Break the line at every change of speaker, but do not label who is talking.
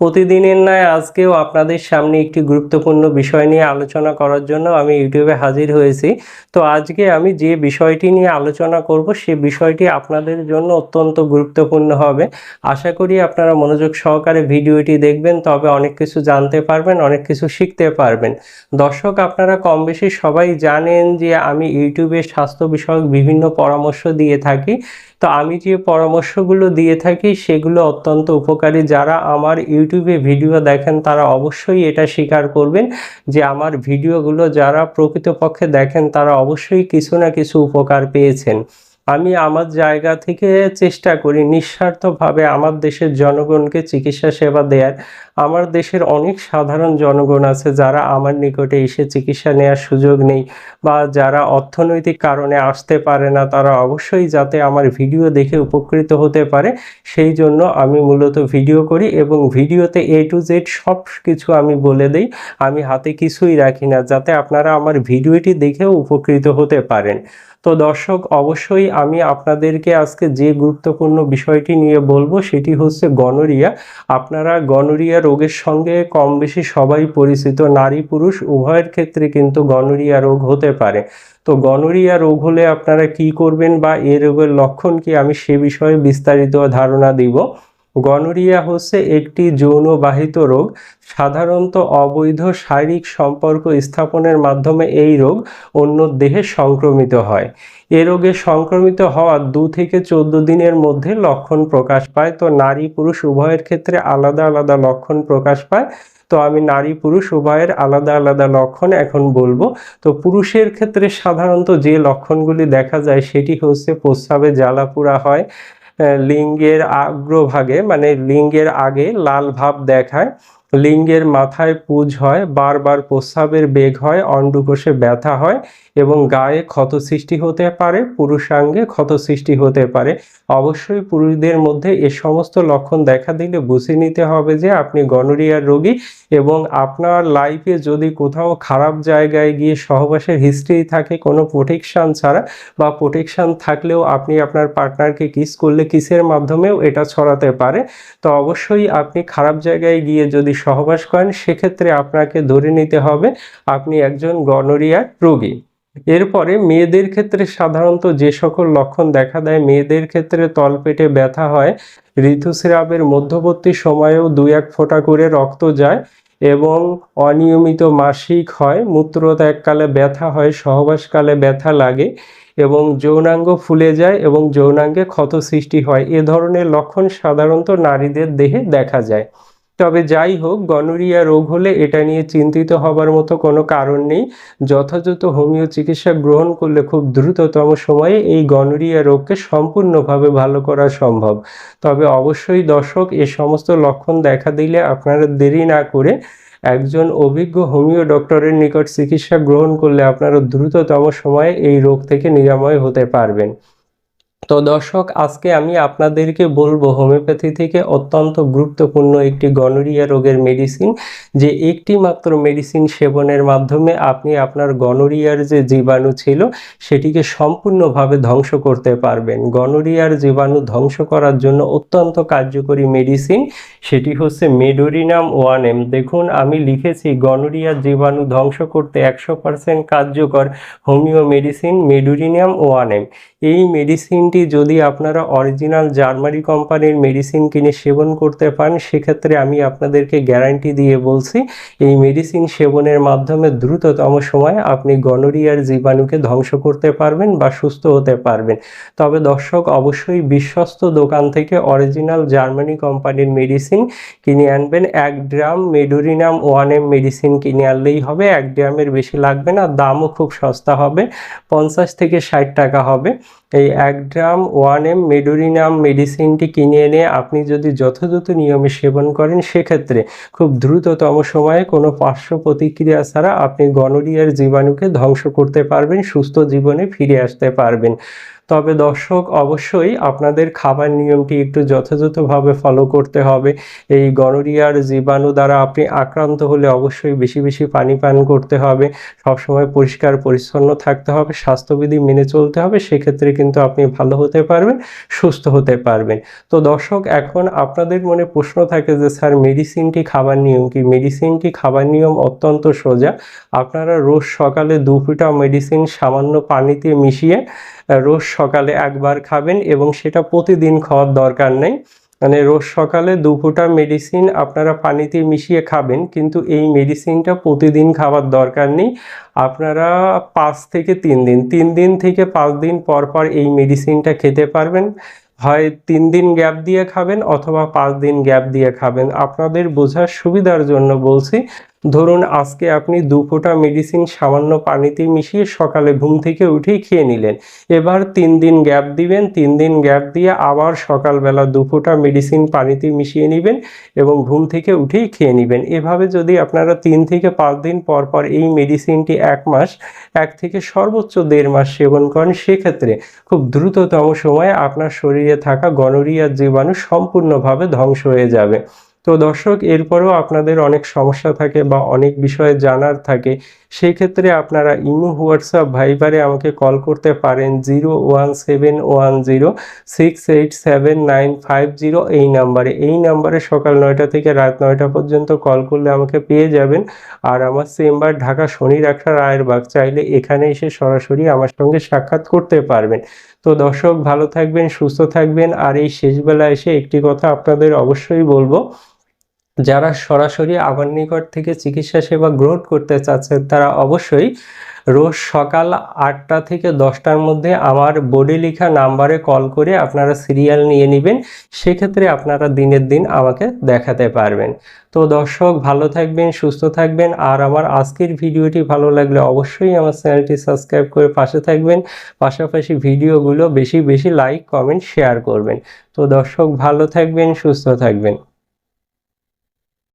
প্রতিদিনের ন্যায় আজকেও আপনাদের সামনে একটি গুরুত্বপূর্ণ বিষয় নিয়ে আলোচনা করার জন্য আমি ইউটিউবে হাজির হয়েছি। তো আজকে আমি যে বিষয়টি নিয়ে আলোচনা করব, সে বিষয়টি আপনাদের জন্য অত্যন্ত গুরুত্বপূর্ণ হবে। আশা করি আপনারা মনোযোগ সহকারে ভিডিওটি দেখবেন, তবে অনেক কিছু জানতে পারবেন, অনেক কিছু শিখতে পারবেন। দর্শক, আপনারা কম বেশি সবাই জানেন যে আমি ইউটিউবে স্বাস্থ্য বিষয়ক বিভিন্ন পরামর্শ দিয়ে থাকি। তো আমি যে পরামর্শগুলো দিয়ে থাকি, সেগুলো অত্যন্ত উপকারী। যারা আমার ইউটিউবে ভিডিও দেখেন, তারা অবশ্যই এটা স্বীকার করবেন যে আমার ভিডিওগুলো যারা প্রকৃতপক্ষে দেখেন, তারা অবশ্যই কিছু না কিছু উপকার পেয়েছেন। আমি আমার জায়গা থেকে চেষ্টা করি নিঃস্বার্থভাবে আমার দেশের জনগণকে চিকিৎসা সেবা দেওয়ার আমার দেশের অনেক সাধারণ জনগণ আছে যারা আমার নিকটে এসে চিকিৎসা নেওয়ার সুযোগ নেই বা যারা অর্থনৈতিক কারণে আসতে পারে না, তারা অবশ্যই যাতে আমার ভিডিও দেখে উপকৃত হতে পারে। সেই জন্য আমি মূলত ভিডিও করি এবং ভিডিওতে এ টু জেড সব কিছু আমি বলে দিই। আমি হাতে কিছুই রাখি না যাতে আপনারা আমার ভিডিওটি দেখেও উপকৃত হতে পারেন। তো দর্শক, অবশ্যই আমি আপনাদেরকে আজকে যে গুরুত্বপূর্ণ বিষয়টি নিয়ে বলব সেটি হচ্ছে গনোরিয়া। আপনারা গনোরিয়া রোগের সঙ্গে কম বেশি সবাই পরিচিত। নারী, পুরুষ, উভয়ের ক্ষেত্রে কিন্তু গনোরিয়া রোগ হতে পারে। তো গনোরিয়া রোগ হলে আপনারা কি করবেন বা এ রোগের লক্ষণ কি? আমি সে বিষয়ে বিস্তারিত ধারণা দিব। গনোরিয়া হচ্ছে একটি যৌনবাহিত রোগ। সাধারণত অবৈধ শারীরিক সম্পর্ক স্থাপনের মাধ্যমে এই রোগ অন্য দেহে সংক্রমিত হয়। এ রোগে সংক্রমিত হওয়ার দু থেকে চোদ্দ দিনের মধ্যে লক্ষণ প্রকাশ পায়। তো নারী পুরুষ উভয়ের ক্ষেত্রে আলাদা আলাদা লক্ষণ প্রকাশ পায়। তো আমি নারী পুরুষ উভয়ের আলাদা আলাদা লক্ষণ এখন বলব। তো পুরুষের ক্ষেত্রে সাধারণত যে লক্ষণগুলি দেখা যায় সেটি হচ্ছে প্রস্রাবে জ্বালাপুরা হয় লিঙ্গের আগ্রভাগে মানে লিঙ্গের আগে লাল ভাব দেখায়। লিঙ্গের মাথায় পুজ হয়, বারবার প্রস্রাবের বেগ হয়, অন্ডুকোষে ব্যথা হয় এবং গায়ে ক্ষত সৃষ্টি হতে পারে, পুরুষাঙ্গে ক্ষত সৃষ্টি হতে পারে। অবশ্যই পুরুষদের মধ্যে এ সমস্ত লক্ষণ দেখা দিলে বুঝে নিতে হবে যে আপনি গনোরিয়ার রোগী এবং আপনার লাইফে যদি কোথাও খারাপ জায়গায় গিয়ে সহবাসের হিস্ট্রি থাকে, কোনো প্রোটেকশান ছাড়া বা প্রোটেকশান থাকলেও আপনি আপনার পার্টনারকে কিস করলে কিসের মাধ্যমেও এটা ছড়াতে পারে। তো অবশ্যই আপনি খারাপ জায়গায় গিয়ে যদি সহবাস করেন, সেক্ষেত্রে আপনাকে ধরে নিতে হবে আপনি একজন গনোরিয়ার রোগী। এরপরে মেয়েদের ক্ষেত্রে সাধারণত যে সকল লক্ষণ দেখা দেয়, মেয়েদের ক্ষেত্রে তলপেটে ব্যথা হয়, ঋতুস্রাবের মধ্যবর্তী সময়েও দু এক ফোঁটা করে রক্ত যায় এবং অনিয়মিত মাসিক হয় মূত্রত্যাগকালে ব্যথা হয়, সহবাসকালে ব্যথা লাগে এবং যৌনাঙ্গ ফুলে যায় এবং যৌনাঙ্গে ক্ষত সৃষ্টি হয়। এ ধরনের লক্ষণ সাধারণত নারীদের দেহে দেখা যায়। তবে যাই হোক, গনোরিয়া রোগ হলে এটা নিয়ে চিন্তিত হবার মতো কোনো কারণ নেই। যথাযথ হোমিও চিকিৎসা গ্রহণ করলে খুব দ্রুততম সময়ে এই গনোরিয়া রোগকে সম্পূর্ণভাবে ভালো করা সম্ভব। তবে অবশ্যই দর্শক, এ সমস্ত লক্ষণ দেখা দিলে আপনারা দেরি না করে একজন অভিজ্ঞ হোমিও ডক্টরের নিকট চিকিৎসা গ্রহণ করলে আপনারা দ্রুততম সময়ে এই রোগ থেকে নিরাময় হতে পারবেন। তো দর্শক, আজকে আমি আপনাদেরকে বলব হোমিওপ্যাথি থেকে অত্যন্ত গুরুত্বপূর্ণ একটি গনোরিয়া রোগের মেডিসিন যে একটি মাত্র মেডিসিন সেবনের মাধ্যমে আপনি আপনার গনোরিয়ার যে জীবাণু ছিল, সেটিকে সম্পূর্ণভাবে ধ্বংস করতে পারবেন। গনোরিয়ার জীবাণু ধ্বংস করার জন্য অত্যন্ত কার্যকরী মেডিসিন সেটি হচ্ছে মেডোরিনাম ওয়ান এম। দেখুন, আমি লিখেছি, গনোরিয়ার জীবাণু ধ্বংস করতে একশো পার্সেন্ট কার্যকর homeo medicine medorrhinum one M. এই মেডিসিনটি যদি আপনারা অরিজিনাল জার্মানি কোম্পানির মেডিসিন কিনে সেবন করতে পান সেক্ষেত্রে আমি আপনাদেরকে গ্যারান্টি দিয়ে বলছি, এই মেডিসিন সেবনের মাধ্যমে দ্রুততম সময়ে আপনি গনোরিয়ার জীবাণুকে ধ্বংস করতে পারবেন বা সুস্থ হতে পারবেন। তবে দর্শক, অবশ্যই বিশ্বস্ত দোকান থেকে অরিজিনাল জার্মানি কোম্পানির মেডিসিন কিনে আনবেন। এক gram medorrhinum one M medicine কিনে আনলেই হবে, এক গ্রামের বেশি লাগবে না, দামও খুব সস্তা হবে, পঞ্চাশ থেকে ষাট টাকা হবে। এই এক গ্রাম ওয়ান এম মেডোরিনাম মেডিসিনটি কিনে এনে আপনি যদি যথাযথ নিয়মে সেবন করেন, সেক্ষেত্রে খুব দ্রুততম সময়ে কোনো পার্শ্ব প্রতিক্রিয়া ছাড়া আপনি গনোরিয়ার জীবাণুকে ধ্বংস করতে পারবেন, সুস্থ জীবনে ফিরে আসতে পারবেন। তবে দর্শক, অবশ্যই আপনাদের খাবার নিয়মটি একটু যথাযথভাবে ফলো করতে হবে। এই গনোরিয়ার জীবাণু দ্বারা আপনি আক্রান্ত হলে অবশ্যই বেশি বেশি পানি পান করতে হবে। সবসময় পরিষ্কার, পরিচ্ছন্ন থাকতে হবে, স্বাস্থ্যবিধি মেনে চলতে হবে, সেক্ষেত্রে কিন্তু আপনি ভালো হতে পারবেন, সুস্থ হতে পারবেন। তো দর্শক, এখন আপনাদের মনে প্রশ্ন থাকে যে, স্যার মেডিসিনটি খাবার নিয়ম কি? মেডিসিনটি খাবার নিয়ম অত্যন্ত সোজা। আপনারা রোজ সকালে দু ফুটা মেডিসিন সামান্য পানিতে মিশিয়ে রোজ সকালে একবার খাবেন এবং সেটা প্রতিদিন খাওয়ার দরকার নেই। মানে রোজ সকালে দু ফোঁটা মেডিসিন আপনারা পানিতে মিশিয়ে খাবেন, কিন্তু এই মেডিসিনটা প্রতিদিন খাওয়ার দরকার নেই। আপনারা পাঁচ থেকে তিন দিন তিন দিন থেকে পাঁচ দিন পর পর এই মেডিসিনটা খেতে পারবেন। হয় তিন দিন গ্যাপ দিয়ে খাবেন অথবা পাঁচ দিন গ্যাপ দিয়ে খাবেন। আপনাদের বোঝার সুবিধার জন্য বলছি ধরুন আজকে আপনি দু ফোঁটা মেডিসিন সামান্য পানিতে মিশিয়ে সকালে ঘুম থেকে উঠেই খেয়ে নিলেন। এবার তিন দিন গ্যাপ দিবেন, তিন দিন গ্যাপ দিয়ে আবার সকালবেলা দু ফোঁটা মেডিসিন পানিতে মিশিয়ে নেবেন এবং ঘুম থেকে উঠেই খেয়ে নেবেন। এভাবে যদি আপনারা তিন থেকে পাঁচ দিন পর পর এই মেডিসিনটি এক মাস, এক থেকে সর্বোচ্চ দেড় মাস সেবন করেন, সেক্ষেত্রে খুব দ্রুততম সময়ে আপনার শরীরে থাকা গনোরিয়ার জীবাণু সম্পূর্ণভাবে ধ্বংস হয়ে যাবে। তো দর্শক, এরপরেও আপনাদের অনেক সমস্যা থাকে বা অনেক বিষয়ে জানার থাকে সেই ক্ষেত্রে আপনারা ইমো, হোয়াটসঅ্যাপ, ভাইবারে আমাকে কল করতে পারেন zero one seven one zero, six eight seven nine five zero এই নাম্বারে। এই নাম্বারে সকাল নয়টা থেকে রাত নয়টা পর্যন্ত কল করলে আমাকে পেয়ে যাবেন। আর আমার চেম্বার ঢাকা শনি রাখা রায়ের বাগ চাইলে এখানে এসে সরাসরি আমার সঙ্গে সাক্ষাৎ করতে পারবেন। তো দর্শক, ভালো থাকবেন, সুস্থ থাকবেন। আর এই শেষবেলা এসে একটি কথা আপনাদের অবশ্যই বলব যারা সরাসরি আমার নিকট থেকে চিকিৎসা সেবা গ্রহণ করতে চাচ্ছেন, তারা অবশ্যই রোজ সকাল আটটা থেকে দশটার মধ্যে আমার বোর্ডে লেখা নাম্বারে কল করে আপনারা সিরিয়াল নিয়ে নেবেন। সেক্ষেত্রে আপনারা দিনের দিন আমাকে দেখাতে পারবেন। তো দর্শক, ভালো থাকবেন, সুস্থ থাকবেন। আর আমার আজকের ভিডিওটি ভালো লাগলে অবশ্যই আমার চ্যানেলটি সাবস্ক্রাইব করে পাশে থাকবেন। পাশাপাশি ভিডিওগুলো বেশি বেশি লাইক, কমেন্ট, শেয়ার করবেন। তো দর্শক, ভালো থাকবেন, সুস্থ থাকবেন।